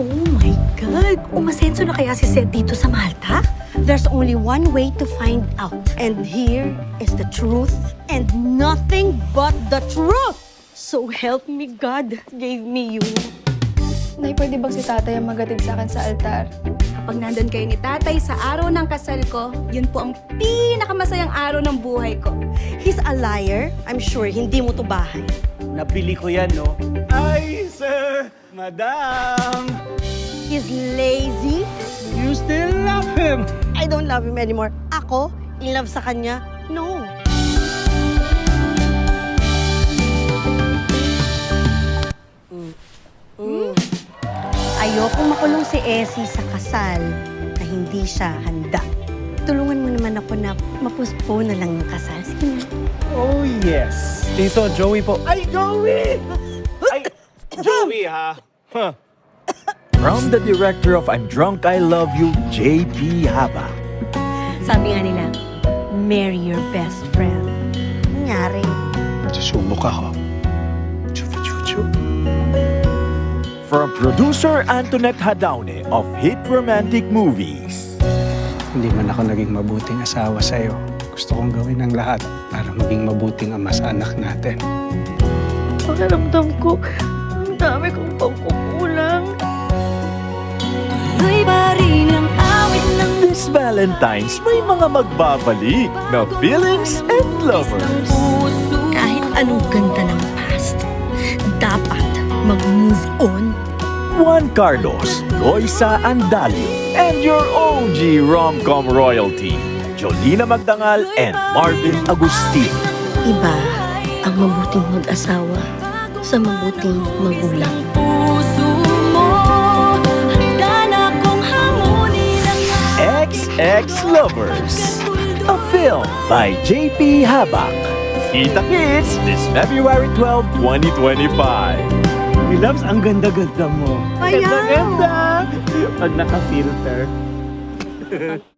Oh my God! Umasenso na kaya si Seth dito sa Malta? There's only one way to find out. And here is the truth and nothing but the truth. So help me God gave me you. Nay, pwede bang si tatay ang magatid sa akin sa altar? Kapag nandun kayo ni tatay sa araw ng kasal ko, yun po ang pinakamasayang araw ng buhay ko. He's a liar. I'm sure hindi mo to bahay. Nabili ko yan, no? Ay, sir! Madam! He's lazy. You still love him! I don't love him anymore. Ako, in love sa kanya? No. Mm. Mm. Ayokong makulong si Essie sa kasal na hindi siya handa. Tulungan mo naman ako na mapuspone na lang yung kasal. Sige na. Oh, yes! Tito, Joey po. Ay, Joey! Ay, Joey, ha? Huh. From the director of I'm Drunk, I Love You, J.P. Haba. Sabi nga nila, marry your best friend. Nangyari. Susubok ako. Chuchu-chuchu. From producer Antoinette Hadaune of Hit Romantic Movies. Hindi man ako naging mabuting asawa sa'yo. Gusto kong gawin ang lahat para maging mabuting ama sa anak natin. Pakiramdam ko, ang dami kong pagkukulang. Valentine's, may mga magbabalik na feelings and lovers. Kahit anong ganda ng past, dapat mag-move on. Juan Carlos, Loisa Andalio, and your OG rom-com royalty, Jolina Magdangal and Marvin Agustin. Iba ang mabuting mag-asawa sa mabuting magulang. XX Lovers, a film by JP Habak. Kita Kids this February 12, 2025. My loves, ang ganda-ganda mo. Ayaw! Ganda-ganda! Pag naka-filter.